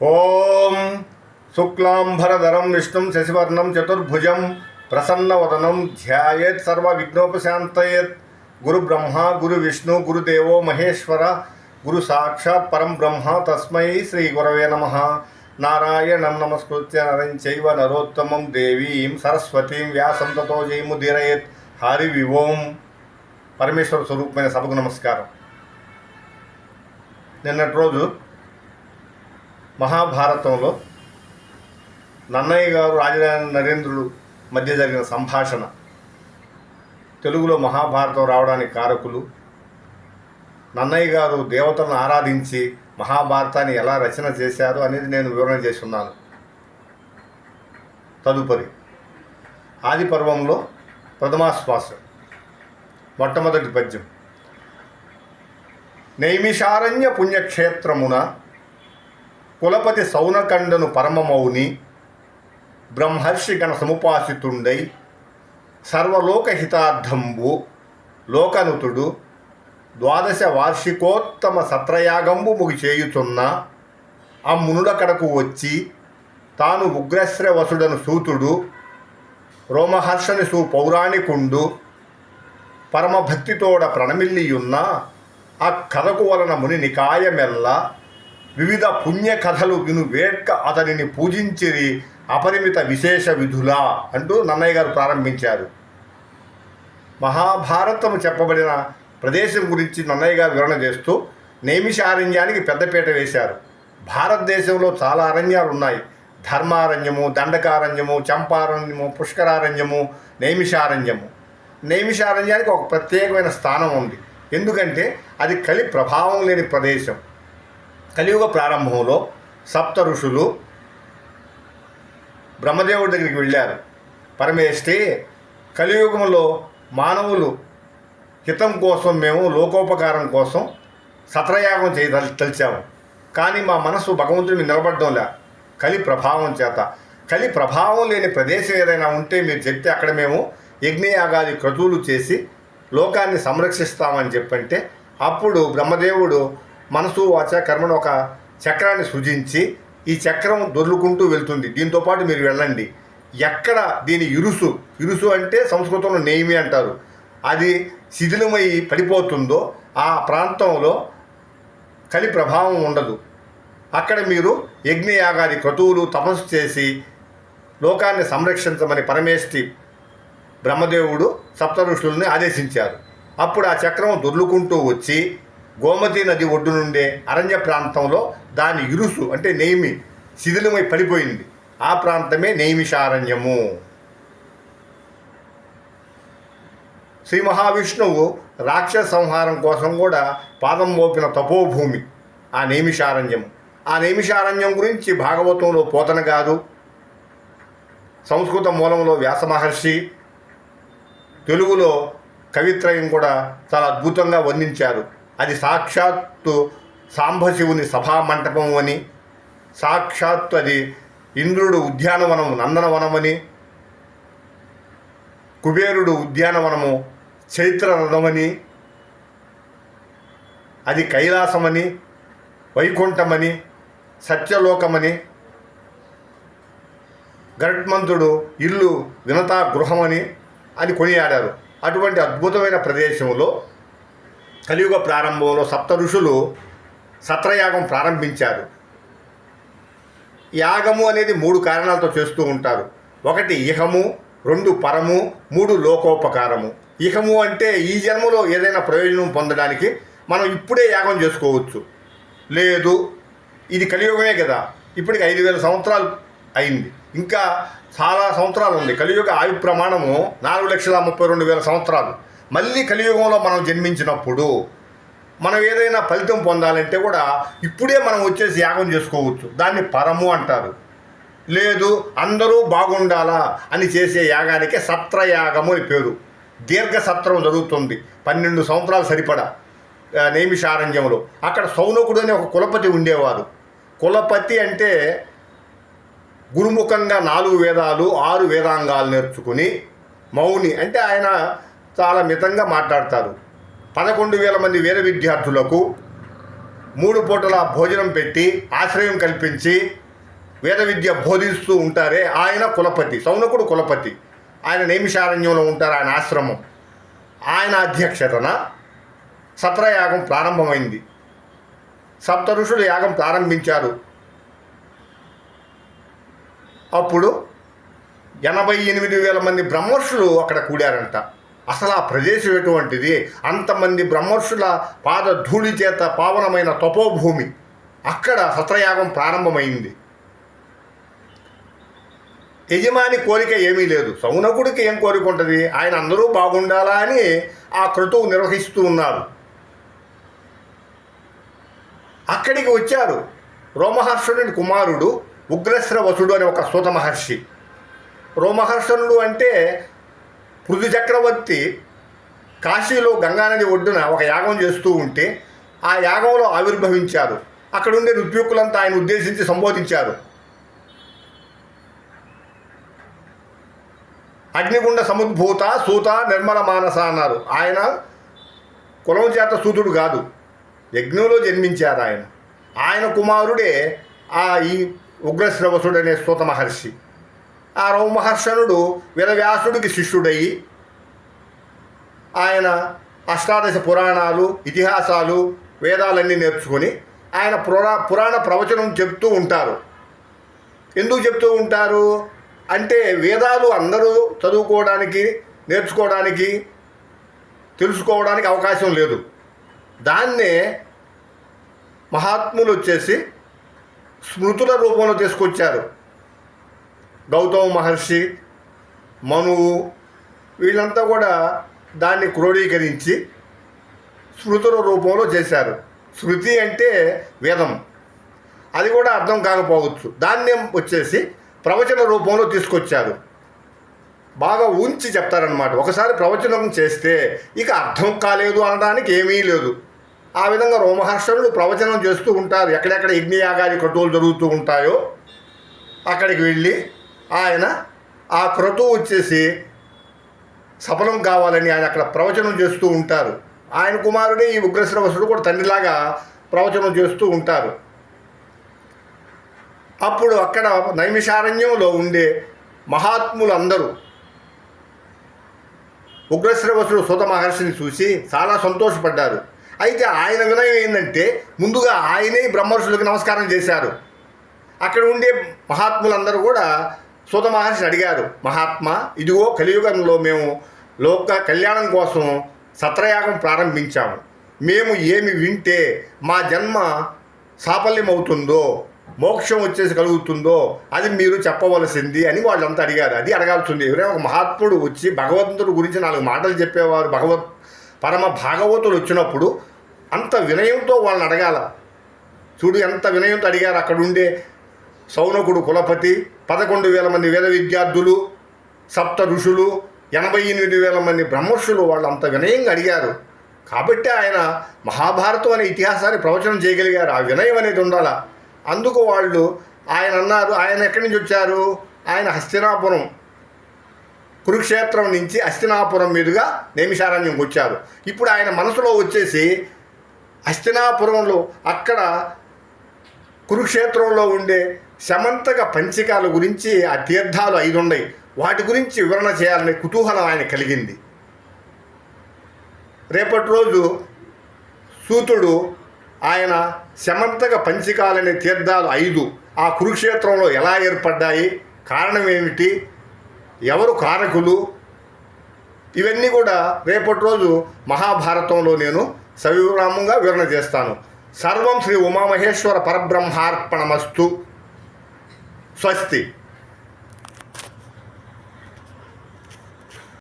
ఓం శుక్లాంబరధరం విష్ణుం శశివర్ణం చతుర్భుజం ప్రసన్నవదనం ధ్యాయేత్ సర్వ విఘ్నోపశాంతయేత్ గురు బ్రహ్మ గురు విష్ణు గురుదేవో మహేశ్వర గురు సాక్షాత్ పరం బ్రహ్మ తస్మై శ్రీ గురవే నమ. నారాయణం నమస్కృత్య నరం చైవ నరోత్తమం దేవీం సరస్వతీం వ్యాసం తతో జయముదీరయేత్ హరి వివోం పరమేశ్వర స్వరూపమైన సభకు నమస్కారం. నిన్నటి రోజు మహాభారతంలో నన్నయ్య గారు రాజధాని నరేంద్రుడు మధ్య జరిగిన సంభాషణ తెలుగులో మహాభారతం రావడానికి కారకులు నన్నయ్య గారు దేవతలను ఆరాధించి మహాభారతాన్ని ఎలా రచన చేశారు అనేది నేను వివరణ చేస్తున్నాను. తదుపరి ఆది పర్వంలో ప్రథమాశ్వాస మొట్టమొదటి పద్యం. నైమిషారణ్య పుణ్యక్షేత్రమున కులపతి సౌనకండను పరమమౌని బ్రహ్మర్షి గణ సముపాసితుండై సర్వలోకహితార్థంబు లోకనుతుడు ద్వాదశ వార్షికోత్తమ సత్రయాగంబు ముగి చేయుచున్న ఆ మునుడకడకు వచ్చి తాను ఉగ్రశ్రవసుడను సూతుడు రోమహర్షని సు పౌరాణికుండు పరమభక్తితోడ ప్రణమిల్లియున్న ఆ కథకు వలన ముని నికాయమెల్ల వివిధ పుణ్య కథలు విను వేట్క అతనిని పూజించిరి అపరిమిత విశేష విధులా అంటూ నన్నయ్య గారు ప్రారంభించారు. మహాభారతం చెప్పబడిన ప్రదేశం గురించి నన్నయ్య గారు వివరణ చేస్తూ నైమిషారణ్యానికి పెద్దపీట వేశారు. భారతదేశంలో చాలా అరణ్యాలు ఉన్నాయి. ధర్మారణ్యము దండకారణ్యము చంపారణ్యము పుష్కరారణ్యము నైమిషారణ్యము నైమిషారణ్యానికి ఒక ప్రత్యేకమైన స్థానం ఉంది. ఎందుకంటే అది కలి ప్రభావం లేని ప్రదేశం. కలియుగ ప్రారంభంలో సప్త ఋషులు బ్రహ్మదేవుడి దగ్గరికి వెళ్ళారు. పరమేష్టి కలియుగంలో మానవులు హితం కోసం మేము లోకోపకారం కోసం సత్రయాగం చేయ తలిచాము. కానీ మా మనసు భగవంతుడి మీద నిలబడడంలే కలి ప్రభావం చేత. కలి ప్రభావం లేని ప్రదేశం ఏదైనా ఉంటే మీరు చెప్తే అక్కడ మేము యజ్ఞయాగాది క్రతువులు చేసి లోకాన్ని సంరక్షిస్తామని చెప్పంటే అప్పుడు బ్రహ్మదేవుడు మనసు వాచ కర్మను ఒక చక్రాన్ని సృజించి ఈ చక్రం దొర్లుకుంటూ వెళ్తుంది. దీంతో పాటు మీరు వెళ్ళండి. ఎక్కడ దీని ఇరుసు? ఇరుసు అంటే సంస్కృతంలో నేమి అంటారు. అది శిథిలమై పడిపోతుందో ఆ ప్రాంతంలో కలి ప్రభావం ఉండదు. అక్కడ మీరు యజ్ఞయాగాది క్రతువులు తపస్సు చేసి లోకాన్ని సంరక్షించమని పరమేష్టి బ్రహ్మదేవుడు సప్త ఋషులని ఆదేశించారు. అప్పుడు ఆ చక్రం దొర్లుకుంటూ వచ్చి గోమతి నది ఒడ్డు నుండే అరణ్య ప్రాంతంలో దాని ఇరుసు అంటే నేమి శిథిలమై పడిపోయింది. ఆ ప్రాంతమే నైమిషారణ్యము. శ్రీ మహావిష్ణువు రాక్షస సంహారం కోసం కూడా పాదం మోపిన తపోభూమి ఆ నైమిషారణ్యం ఆ నైమిషారణ్యం గురించి భాగవతంలో పోతన గారు సంస్కృత మూలంలో వ్యాస మహర్షి తెలుగులో కవిత్రయం కూడా చాలా అద్భుతంగా వర్ణించారు. అది సాక్షాత్తు సాంబశివుని సభా మంటపం అని సాక్షాత్తు అది ఇంద్రుడు ఉద్యానవనము నందనవనమని కుబేరుడు ఉద్యానవనము చైత్రరథమని అది కైలాసమని వైకుంఠమని సత్యలోకమని గరుత్మంతుడు ఇల్లు వినతా గృహమని అని కొనియాడారు. అటువంటి అద్భుతమైన ప్రదేశంలో కలియుగ ప్రారంభంలో సప్త ఋషులు సత్రయాగం ప్రారంభించారు. యాగము అనేది మూడు కారణాలతో చేస్తూ ఉంటారు. ఒకటి ఇహము రెండు పరము మూడు లోకోపకారము. ఇహము అంటే ఈ జన్మలో ఏదైనా ప్రయోజనం పొందడానికి మనం ఇప్పుడే యాగం చేసుకోవచ్చు. లేదు ఇది కలియుగమే కదా. ఇప్పటికి ఐదు వేల సంవత్సరాలు అయింది. ఇంకా చాలా సంవత్సరాలు ఉంది. కలియుగ ఆయు ప్రమాణము నాలుగు లక్షల ముప్పై రెండు వేల సంవత్సరాలు. మళ్ళీ కలియుగంలో మనం జన్మించినప్పుడు మనం ఏదైనా ఫలితం పొందాలంటే కూడా ఇప్పుడే మనం వచ్చేసి యాగం చేసుకోవచ్చు. దాన్ని పరము అంటారు. లేదు అందరూ బాగుండాలా అని చేసే యాగానికి సత్రయాగము అని పేరు. దీర్ఘ సత్రం జరుగుతుంది. పన్నెండు సంవత్సరాలు సరిపడా ఆ, అక్కడ సౌనకుడు అనే ఒక కులపతి ఉండేవారు. కులపతి అంటే గురుముఖంగా నాలుగు వేదాలు ఆరు వేదాంగాలు నేర్చుకుని మౌని. అంటే ఆయన చాలా మితంగా మాట్లాడతారు. పదకొండు వేల మంది వేద విద్యార్థులకు మూడు పూటల భోజనం పెట్టి ఆశ్రయం కల్పించి వేద విద్య బోధిస్తూ ఉంటారే ఆయన కులపతి సౌనకుడు కులపతి. ఆయన నైమిషారణ్యంలో ఉంటారు ఆయన ఆశ్రమం. ఆయన అధ్యక్షతన సత్రయాగం ప్రారంభమైంది. సప్త ఋషులు యాగం ప్రారంభించారు. అప్పుడు ఎనభై ఎనిమిది వేల మంది బ్రహ్మర్షులు అక్కడ కూడారంట. అసలు ఆ ప్రదేశం ఎటువంటిది? అంతమంది బ్రహ్మర్షుల పాద ధూళి చేత పావనమైన తపోభూమి. అక్కడ సత్రయాగం ప్రారంభమైంది. యజమాని కోరిక ఏమీ లేదు. సౌనకుడికి ఏం కోరిక ఉంటుంది ఆయన అందరూ బాగుండాలా అని ఆ క్రతువు నిర్వహిస్తూ ఉన్నారు. అక్కడికి వచ్చారు. రోమహర్షుని కుమారుడు ఉగ్రశ్రవసుడు అనే ఒక సూత మహర్షి. రోమహర్షణుడు అంటే పృథు చక్రవర్తి కాశీలో గంగానది ఒడ్డున ఒక యాగం చేస్తూ ఉంటే ఆ యాగంలో ఆవిర్భవించారు. అక్కడ ఉండే ఋత్విక్కులంతా ఆయన ఉద్దేశించి సంబోధించారు. అగ్నిగుండ సముద్భూత సూత నిర్మల మానస అన్నారు. ఆయన కులం చేత సూతుడు కాదు యజ్ఞంలో జన్మించారు ఆయన ఆయన కుమారుడే ఆ ఈ ఉగ్రశ్రవసుడు అనే సూత మహర్షి. ఆ రౌమహర్షణుడు వేదవ్యాసుడికి శిష్యుడయ్యి ఆయన అష్టాదశ పురాణాలు ఇతిహాసాలు వేదాలన్నీ నేర్చుకొని ఆయన పురా పురాణ ప్రవచనం చెప్తూ ఉంటారు. ఎందుకు చెప్తూ ఉంటారు? అంటే వేదాలు అందరూ చదువుకోవడానికి నేర్చుకోవడానికి తెలుసుకోవడానికి అవకాశం లేదు. దాన్నే మహాత్ములు వచ్చేసి స్మృతుల రూపంలో తీసుకొచ్చారు. గౌతమ మహర్షి మనువు వీళ్ళంతా కూడా దాన్ని క్రోడీకరించి స్మృతుల రూపంలో చేశారు. శృతి అంటే వేదం. అది కూడా అర్థం కాకపోవచ్చు. దాన్ని వచ్చేసి ప్రవచన రూపంలో తీసుకొచ్చారు. బాగా ఉంచి చెప్తారనమాట ఒకసారి ప్రవచనం చేస్తే ఇక అర్థం కాలేదు అనడానికి ఏమీ లేదు. ఆ విధంగా రోమహర్షణులు ప్రవచనం చేస్తూ ఉంటారు. ఎక్కడెక్కడ యజ్ఞయాగాది క్రతువులు జరుగుతూ ఉంటాయో అక్కడికి వెళ్ళి ఆయన ఆ క్రతువు వచ్చేసి సఫలం కావాలని ఆయన అక్కడ ప్రవచనం చేస్తూ ఉంటారు. ఆయన కుమారుడే ఈ ఉగ్రశ్రవసుడు కూడా తండ్రిలాగా ప్రవచనం చేస్తూ ఉంటారు. అప్పుడు అక్కడ నైమిషారణ్యంలో ఉండే మహాత్ములు అందరూ ఉగ్రశ్రవసుడు సుత మహర్షిని చూసి చాలా సంతోషపడ్డారు. అయితే ఆయన వినయం ఏంటంటే ముందుగా ఆయనే బ్రహ్మర్షులకు నమస్కారం చేశారు. అక్కడ ఉండే మహాత్ములందరూ కూడా సుత మహర్షిని అడిగారు మహాత్మా ఇదిగో కలియుగంలో మేము లోక కళ్యాణం కోసం సత్రయాగం ప్రారంభించాము. మేము ఏమి వింటే మా జన్మ సాఫల్యం అవుతుందో మోక్షం వచ్చేసి కలుగుతుందో అది మీరు చెప్పవలసింది అని వాళ్ళంతా అడిగారు. అది అడగాల్సింది ఎవరైనా ఒక మహాత్ముడు వచ్చి భగవంతుడు గురించి నాలుగు మాటలు చెప్పేవారు భగవత్ పరమ భాగవతుడు వచ్చినప్పుడు అంత వినయంతో వాళ్ళని అడగాల. చూడు ఎంత వినయంతో అడిగారు అక్కడ ఉండే సౌనకుడు కులపతి పదకొండు వేల మంది వేద విద్యార్థులు సప్త ఋషులు ఎనభై ఎనిమిది వేల మంది బ్రహ్మర్షులు వాళ్ళు అంత వినయంగా అడిగారు. కాబట్టి ఆయన మహాభారతం అనే ఇతిహాసాన్ని ప్రవచనం చేయగలిగారు. ఆ వినయం అనేది ఉండాల? అందుకు వాళ్ళు ఆయన అన్నారు ఆయన ఎక్కడి నుంచి వచ్చారు? ఆయన హస్తినాపురం కురుక్షేత్రం నుంచి హస్తినాపురం మీదుగా నైమిషారణ్యంకి వచ్చారు. ఇప్పుడు ఆయన మనసులో వచ్చేసి హస్తినాపురంలో అక్కడ కురుక్షేత్రంలో ఉండే శమంతక పంచికాల గురించి ఆ తీర్థాలు ఐదు ఉన్నాయి వాటి గురించి వివరణ చేయాలనే కుతూహలం ఆయన కలిగింది. రేపటి రోజు సూతుడు ఆయన శమంతక పంచికాలనే తీర్థాలు ఐదు ఆ కురుక్షేత్రంలో ఎలా ఏర్పడ్డాయి? కారణం ఏమిటి? ఎవరు కారకులు? ఇవన్నీ కూడా రేపటి రోజు మహాభారతంలో నేను సవిరామంగా వివరణ చేస్తాను. సర్వం శ్రీ ఉమామహేశ్వర పరబ్రహ్మార్పణమస్తు. స్వస్తి